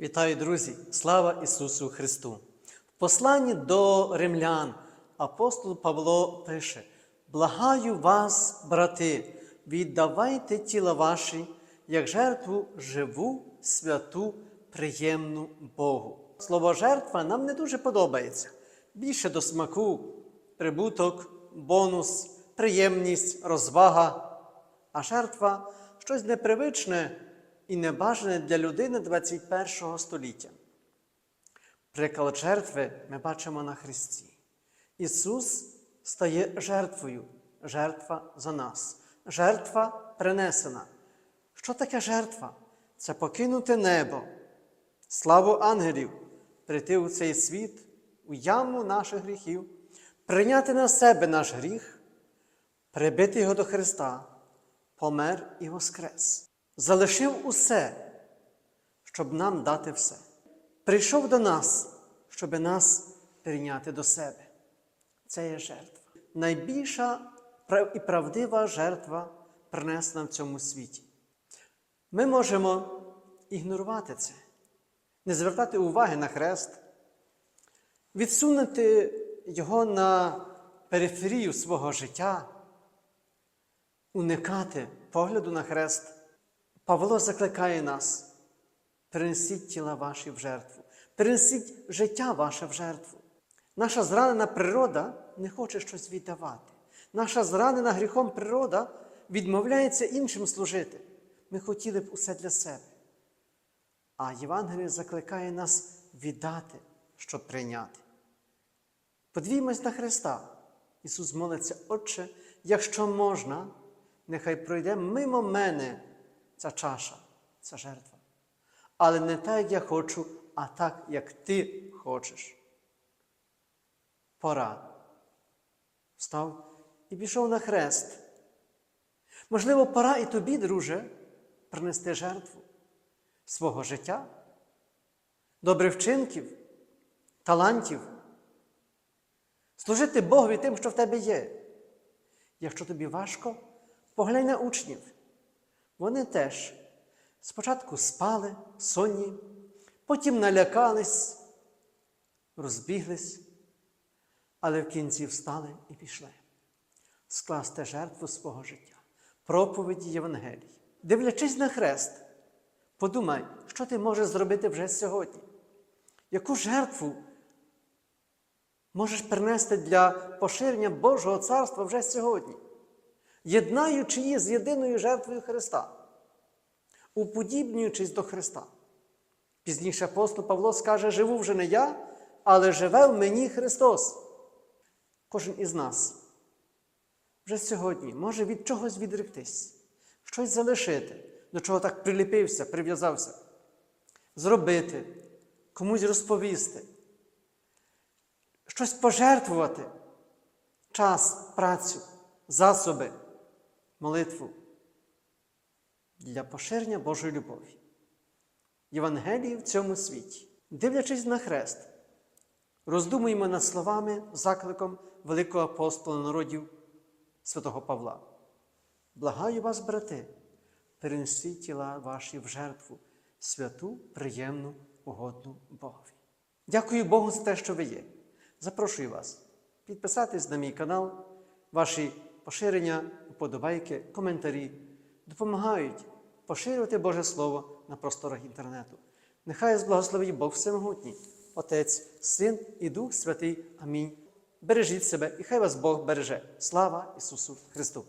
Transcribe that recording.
Вітаю, друзі! Слава Ісусу Христу! В посланні до римлян апостол Павло пише: Благаю вас, брати, віддавайте тіла ваші, як жертву живу, святу, приємну Богу. Слово жертва нам не дуже подобається. Більше до смаку, прибуток, бонус, приємність, розвага. А жертва щось непривичне і небажане для людини 21 століття. Приклад жертви ми бачимо на Христі. Ісус стає жертвою, жертва за нас, жертва принесена. Що таке жертва? Це покинути небо, славу ангелів, прийти у цей світ, у яму наших гріхів, прийняти на себе наш гріх, прибити його до Христа, помер і воскрес залишив усе, щоб нам дати все. Прийшов до нас, щоб нас прийняти до себе. Це є жертва. Найбільша і правдива жертва принесена в цьому світі. Ми можемо ігнорувати це, не звертати уваги на хрест, відсунути його на периферію свого життя, уникати погляду на хрест. Павло закликає нас: принесіть тіла ваші в жертву, принесіть життя ваше в жертву. Наша зранена природа не хоче щось віддавати. Наша зранена гріхом природа відмовляється іншим служити. Ми хотіли б усе для себе. А Євангеліє закликає нас віддати, щоб прийняти. Подвіймось на Христа. Ісус молиться, Отче, якщо можна, нехай пройде мимо мене ця чаша, ця жертва. Але не так, як я хочу, а так, як ти хочеш. Пора. Встав і пішов на хрест. Можливо, пора і тобі, друже, принести жертву свого життя, добрих вчинків, талантів, служити Богові тим, що в тебе є. Якщо тобі важко, поглянь на учнів. Вони теж спочатку спали, сонні, потім налякались, розбіглись, але в кінці встали і пішли скласти жертву свого життя, проповіді Євангелії. Дивлячись на хрест, подумай, що ти можеш зробити вже сьогодні. Яку жертву можеш принести для поширення Божого царства вже сьогодні? Єднаючи її з єдиною жертвою Христа, уподібнюючись до Христа. Пізніше апостол Павло скаже: живу вже не я, але живе в мені Христос. Кожен із нас вже сьогодні може від чогось відректись, щось залишити, до чого так приліпився, прив'язався, зробити, комусь розповісти, щось пожертвувати, час, працю, засоби молитву для поширення Божої любові. Євангелії в цьому світі, дивлячись на хрест, роздумуємо над словами, закликом великого апостола народів святого Павла. Благаю вас, брати, перенесіть тіла ваші в жертву, святу, приємну, угодну Богові. Дякую Богу за те, що ви є. Запрошую вас підписатись на мій канал, ваші поширення, вподобайки, коментарі допомагають поширювати Боже Слово на просторах інтернету. Нехай зблагословить Бог Всемогутній, Отець, Син і Дух Святий. Амінь. Бережіть себе і хай вас Бог береже. Слава Ісусу Христу!